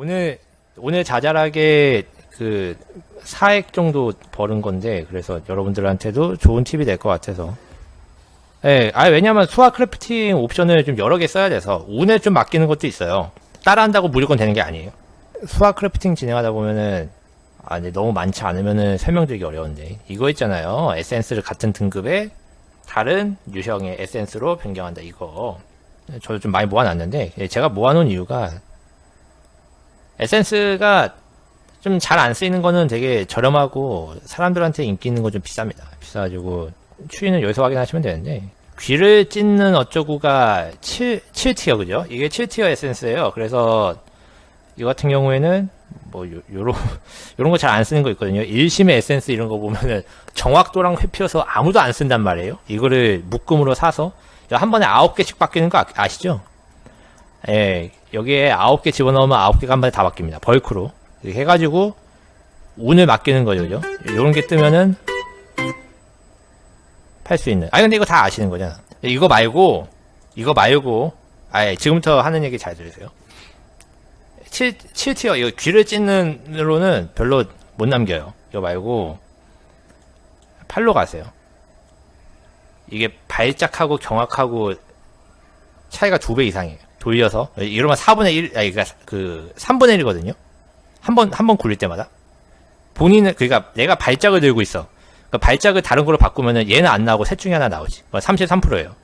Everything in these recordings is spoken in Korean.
오늘 오늘 자잘하게 그 4액 정도 버는 건데 그래서 여러분들한테도 좋은 팁이 될 것 같아서 예, 아 왜냐면 수학 크래프팅 옵션을 좀 여러 개 써야 돼서 운에 좀 맡기는 것도 있어요. 따라한다고 무조건 되는 게 아니에요. 수학 크래프팅 진행하다 보면은 아, 근데 너무 많지 않으면은 설명드리기 어려운데 이거 있잖아요. 에센스를 같은 등급의 다른 유형의 에센스로 변경한다 이거. 저도 좀 많이 모아놨는데 예, 제가 모아놓은 이유가 에센스가 좀 잘 안 쓰이는 거는 되게 저렴하고 사람들한테 인기 있는 거 좀 비쌉니다. 비싸가지고 추이는 여기서 확인하시면 되는데 귀를 찢는 어쩌구가 7, 7티어 그죠? 이게 7티어 에센스예요. 그래서 이 같은 경우에는 뭐 요, 요런 요런 거 잘 안 쓰는 거 있거든요. 일심의 에센스 이런 거 보면은 정확도랑 회피어서 아무도 안 쓴단 말이에요. 이거를 묶음으로 사서 한 번에 아홉 개씩 바뀌는 거 아- 아시죠? 예, 여기에 아홉 개 집어넣으면 아홉 개가 한 번에 다 바뀝니다. 벌크로. 이렇게 해가지고 운을 맡기는 거죠, 그죠? 요런 게 뜨면은 팔 수 있는. 아 근데 이거 다 아시는 거잖아. 이거 말고 이거 말고 아예 지금부터 하는 얘기 잘 들으세요. 7, 7티어 이거 귀를 찢는 으로는 별로 못 남겨요. 이거 말고 팔로 가세요. 이게 발작하고 경악하고 차이가 두 배 이상이에요. 돌려서 이러면 4분의 1, 아니 그러니까 그 3분의 1이거든요. 한 번 한 번 굴릴 때마다 본인은 그러니까 내가 발작을 들고 있어. 그러니까 발작을 다른 걸로 바꾸면은 얘는 안 나오고 셋 중에 하나 나오지. 33%예요.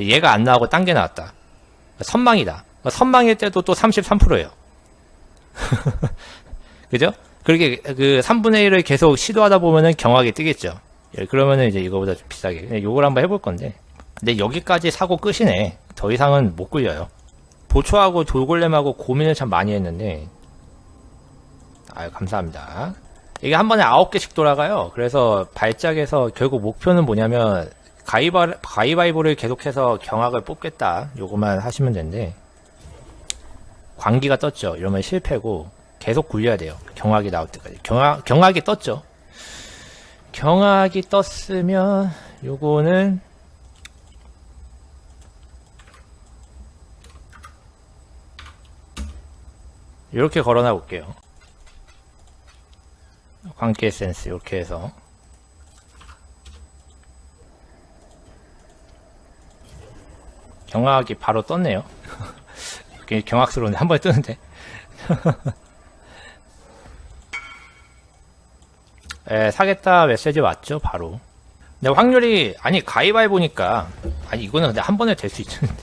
얘가 안 나오고 딴 게 나왔다. 선망이다. 선망일 때도 또 33%예요. 그죠? 그렇게 그 3분의 1을 계속 시도하다 보면은 경하게 뜨겠죠. 예, 그러면은 이제 이거보다 좀 비싸게. 요걸 한번 해볼 건데. 근데 여기까지 사고 끝이네. 더 이상은 못 굴려요. 보초하고 돌골렘하고 고민을 참 많이 했는데. 아유, 감사합니다. 이게 한 번에 아홉 개씩 돌아가요. 그래서 발작에서 결국 목표는 뭐냐면 가위바, 가위바위보를 계속해서 경악을 뽑겠다. 요거만 하시면 되는데 광기가 떴죠. 이러면 실패고 계속 굴려야 돼요. 경악이 나올 때까지. 경악, 경악이 떴죠. 경악이 떴으면 요거는 이렇게 걸어놔 볼게요. 광기 에센스 이렇게 해서 경악이 바로 떴네요. 경악스러운데 한 번에 뜨는데. 에, 사겠다 메시지 왔죠 바로. 근데 확률이 아니 가위바위보니까 아니 이거는 근데 한 번에 될 수 있는데.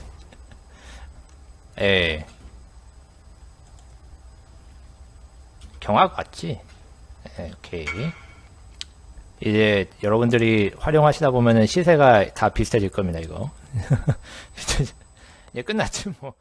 에. 경악 맞지? 네, 오케이. 이제 여러분들이 활용하시다 보면은 시세가 다 비슷해질 겁니다, 이거. 이제 끝났지, 뭐.